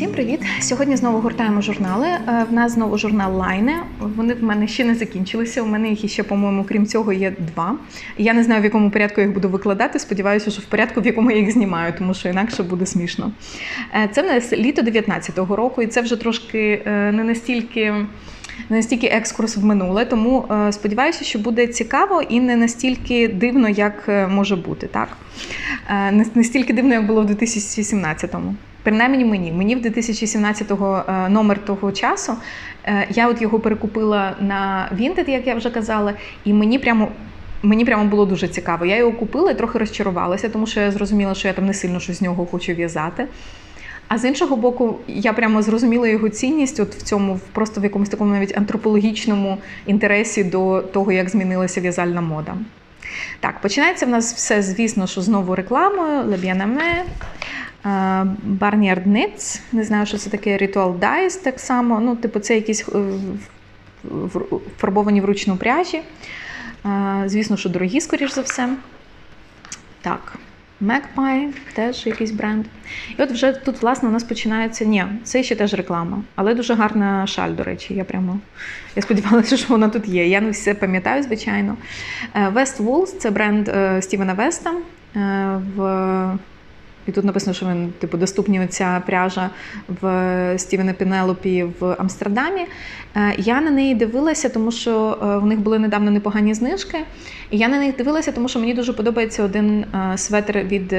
Всім привіт! Сьогодні знову гуртаємо журнали. Е, В нас знову журнал Лайне. Вони в мене ще не закінчилися. У мене їх ще, по-моєму, крім цього, є два. Я не знаю, в якому порядку їх буду викладати. Сподіваюся, що в порядку, в якому я їх знімаю, тому що інакше буде смішно. Е, Це в нас літо 19-го року, і це вже трошки е, не настільки. Не настільки екскурс в минуле, тому сподіваюся, що буде цікаво і не настільки дивно, як може бути, так? Не настільки дивно, як було в 2017-му. Принаймні мені. Мені в 2017-го е, номер того часу. е, Я от його перекупила на Vinted, як я вже казала, і мені прямо. Мені прямо було дуже цікаво. Я його купила і трохи розчарувалася, тому що я зрозуміла, що я там не сильно щось з нього хочу в'язати. А з іншого боку, я прямо зрозуміла його цінність от в цьому, просто в якомусь такому навіть антропологічному інтересі до того, як змінилася в'язальна мода. Так, починається в нас все, звісно, що знову рекламою. Леб'янаме, Barnyard не знаю, що це таке Ritual Dyes так само. Ну, типу, це якісь е, фарбовані вручну пряжі. Звісно, що дорогі, скоріш за все. Так, Magpie, теж якийсь бренд. І от вже тут, власне, у нас починається. Ні, це ще теж реклама, але дуже гарна шаль, до речі. Я прямо я сподівалася, що вона тут є. Я не все пам'ятаю, звичайно. Е, West Wools це бренд е, Стівена Веста. В... І тут написано, що він типу доступні ця пряжа в Стівена Пінелопі в Амстердамі. Е, Я на неї дивилася, тому що е, в них були недавно непогані знижки. І я на них дивилася, тому що мені дуже подобається один е, светр від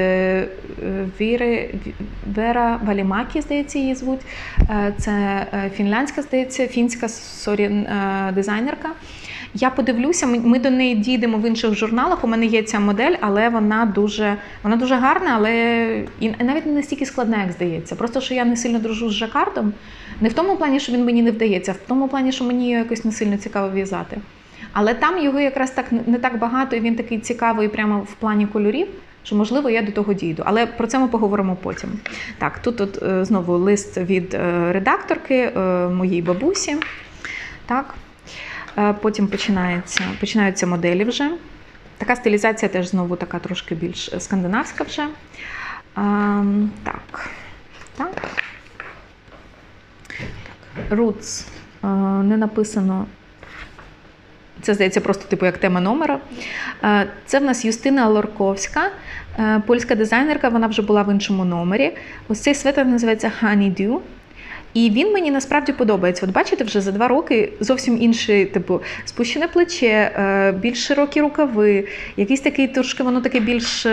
Віри Вера Валімакі, здається, її звуть. Це фінляндська, здається, фінська сорі, дизайнерка. Я подивлюся, ми- до неї дійдемо в інших журналах. У мене є ця модель, але вона дуже, вона дуже гарна, але і навіть не настільки складна, як здається. Просто що я не сильно дружу з жакардом. Не в тому плані, що він мені не вдається, а в тому плані, що мені якось не сильно цікаво в'язати. Але там його якраз так не так багато, і він такий цікавий прямо в плані кольорів, що можливо я до того дійду. Але про це ми поговоримо потім. Так, тут от, е, знову лист від е, редакторки е, моїй бабусі. Так. Е, Потім починається, починаються моделі вже. Така стилізація теж знову така трошки більш скандинавська вже. Ем, так. Так. так. Roots. Е, Не написано. Це здається просто типу як тема номера. Е, Це в нас Юстина Лорковська, польська дизайнерка. Вона вже була в іншому номері. Ось цей светр називається Honeydew. І він мені насправді подобається. От бачите, вже за два роки зовсім інший, типу, спущене плече, е, більш широкі рукави, якийсь такий трошки воно таке більш.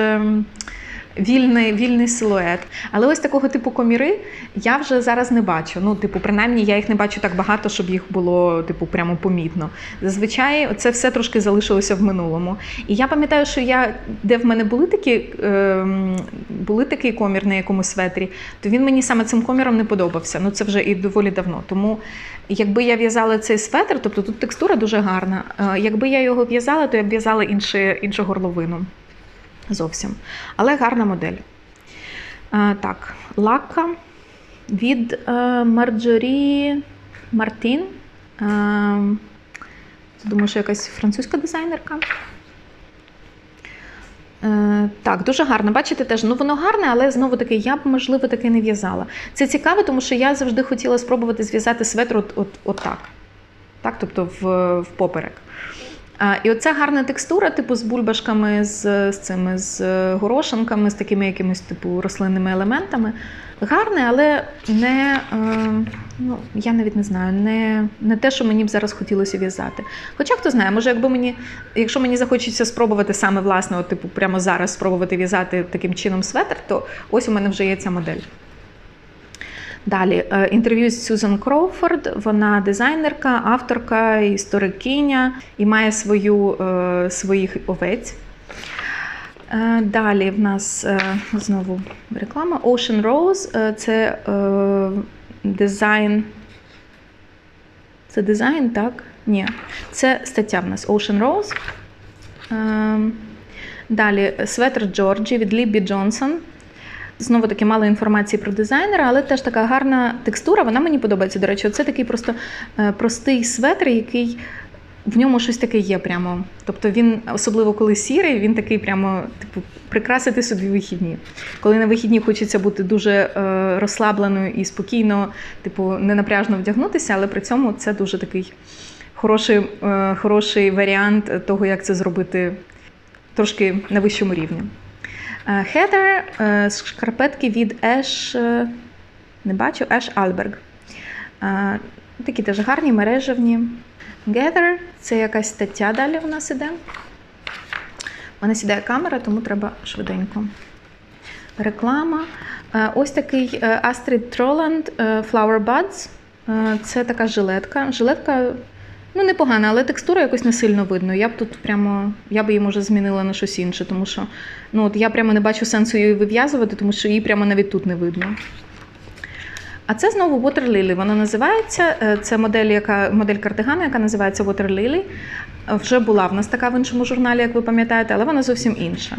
Вільний, вільний силует. Але ось такого типу коміри я вже зараз не бачу. Ну, типу, принаймні, я їх не бачу так багато, щоб їх було, типу, прямо помітно. Зазвичай це все трошки залишилося в минулому. І я пам'ятаю, що я, де в мене були такі, ем, були такий комір на якомусь светрі, то він мені саме цим коміром не подобався. Ну це вже і доволі давно. Тому якби я в'язала цей светр, тобто тут текстура дуже гарна. е, Якби я його в'язала, то я б в'язала іншу горловину. Зовсім. Але гарна модель. Е, так, лака від е, Марджорі Мартін. Е, думаю, що якась французька дизайнерка. Е, так, дуже гарно. Бачите, теж ну воно гарне, але знову таки я б можливо таки не в'язала. Це цікаво, тому що я завжди хотіла спробувати зв'язати светр от, от, от так. Так, тобто в, в поперек. І оця гарна текстура, типу з бульбашками, з, з цими з е, горошинками, з такими якимись типу рослинними елементами. Гарне, але не, е, ну, я навіть не знаю, не, не те, що мені б зараз хотілося в'язати. Хоча хто знає, може, якби мені, якщо мені захочеться спробувати саме власне, от, типу, прямо зараз спробувати в'язати таким чином светр, то ось у мене вже є ця модель. Далі е, інтерв'ю з Сюзан Кроуфорд. Вона дизайнерка, авторка, історикиня і має свою, е, своїх овець. Е, Далі в нас знову реклама. Ocean Rose це дизайн. Це дизайн, так? Ні. Це стаття в нас Ocean Rose. Е, Далі светр Джорджі від Лібі Джонсон. Знову таки мало інформації про дизайнера, але теж така гарна текстура. Вона мені подобається. До речі, це такий просто е, простий светр, який в ньому щось таке є прямо. Тобто він, особливо коли сірий, він такий прямо, типу, прикрасити собі вихідні. Коли на вихідні хочеться бути дуже е, розслабленою і спокійно, типу, ненапряжно вдягнутися, але при цьому це дуже такий хороший, е, хороший варіант того, як це зробити трошки на вищому рівні. Е, Heather, е, шкарпетки від Ash, е, не бачу, Ash Alberg. Е, Такі теж гарні, мережевні. Gather це якась стаття далі у нас іде. У мене сідає камера, тому треба швиденько. Реклама. Е, Ось такий е, Astrid Trolland е, Flower Buds. Е, Це така жилетка. Жилетка ну, непогана, але текстура якось не сильно видно. Я б тут прямо, я б її може змінила на щось інше, тому що ну, от я прямо не бачу сенсу її вив'язувати, тому що її прямо навіть тут не видно. А це знову Water Lily. Вона називається. е, Це модель, яка модель кардигана, яка називається Water Lily. Вже була в нас така в іншому журналі, як ви пам'ятаєте, але вона зовсім інша.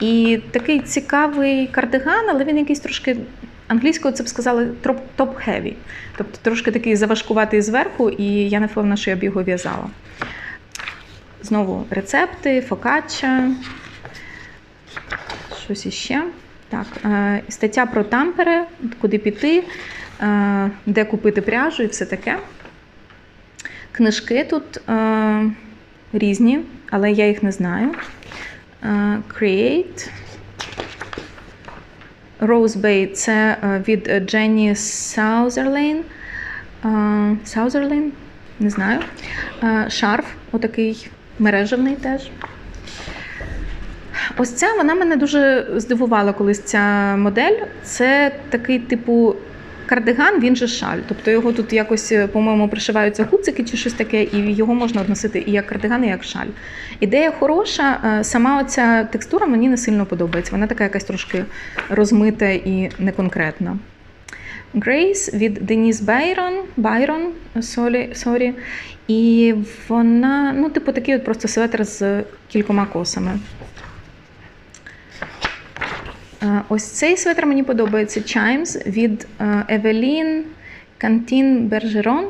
І такий цікавий кардиган, але він якийсь трошки англійською це б сказали топ-хеві. Тобто трошки такий заважкуватий зверху, і я не впевнена, що я б його в'язала. Знову рецепти, фокачча, щось іще. Так, е, стаття про тампери, куди піти, е, де купити пряжу і все таке. Книжки тут е, різні, але я їх не знаю. Create. Rose Bay це е, від Дженні Саузерлейн. Саузерлейн? Не знаю. Е, Шарф, отакий мережевний теж. Ось ця вона мене дуже здивувала колись ця модель. Це такий типу кардиган, він же шаль. Тобто його тут якось, по-моєму, пришиваються гуцики чи щось таке, і його можна відносити і як кардиган, і як шаль. Ідея хороша, е, сама оця текстура мені не сильно подобається. Вона така якась трошки розмита і неконкретна. Grace від Деніс Байрон, Байрон, sorry. І вона, ну, типу, такий от просто светр з кількома косами. Е, Ось цей светр мені подобається Chimes від Evelyn Евелін Кантін Бержерон.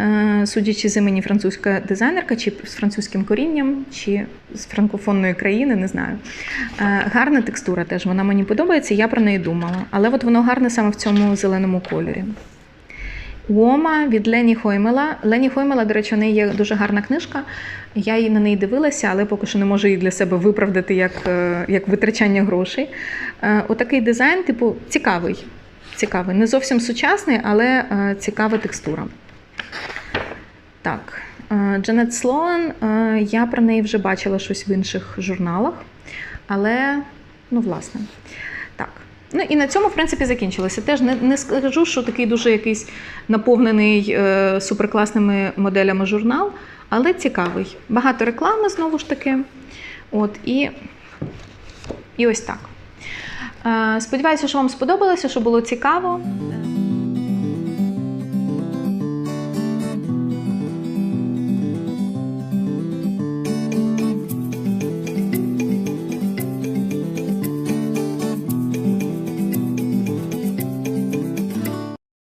Е, Судячи з імені французька дизайнерка, чи з французьким корінням, чи з франкофонної країни, не знаю. Е, Гарна текстура теж, вона мені подобається, я про неї думала. Але от воно гарне саме в цьому зеленому кольорі. Уома від Лені Хоймела. Лені Хоймела, до речі, у неї є дуже гарна книжка. Я її на неї дивилася, але поки що не можу її для себе виправдати як, е, як витрачання грошей. Е, Отакий дизайн, типу, цікавий. Цікавий. Не зовсім сучасний, але е, цікава текстура. Так, Джанет Слоан, я про неї вже бачила щось в інших журналах, але, ну, власне. Ну і на цьому, в принципі, закінчилося. Теж не, не скажу, що такий дуже якийсь наповнений е, суперкласними моделями журнал, але цікавий. Багато реклами знову ж таки. От, і, і ось так. Е, сподіваюся, що вам сподобалося, що було цікаво.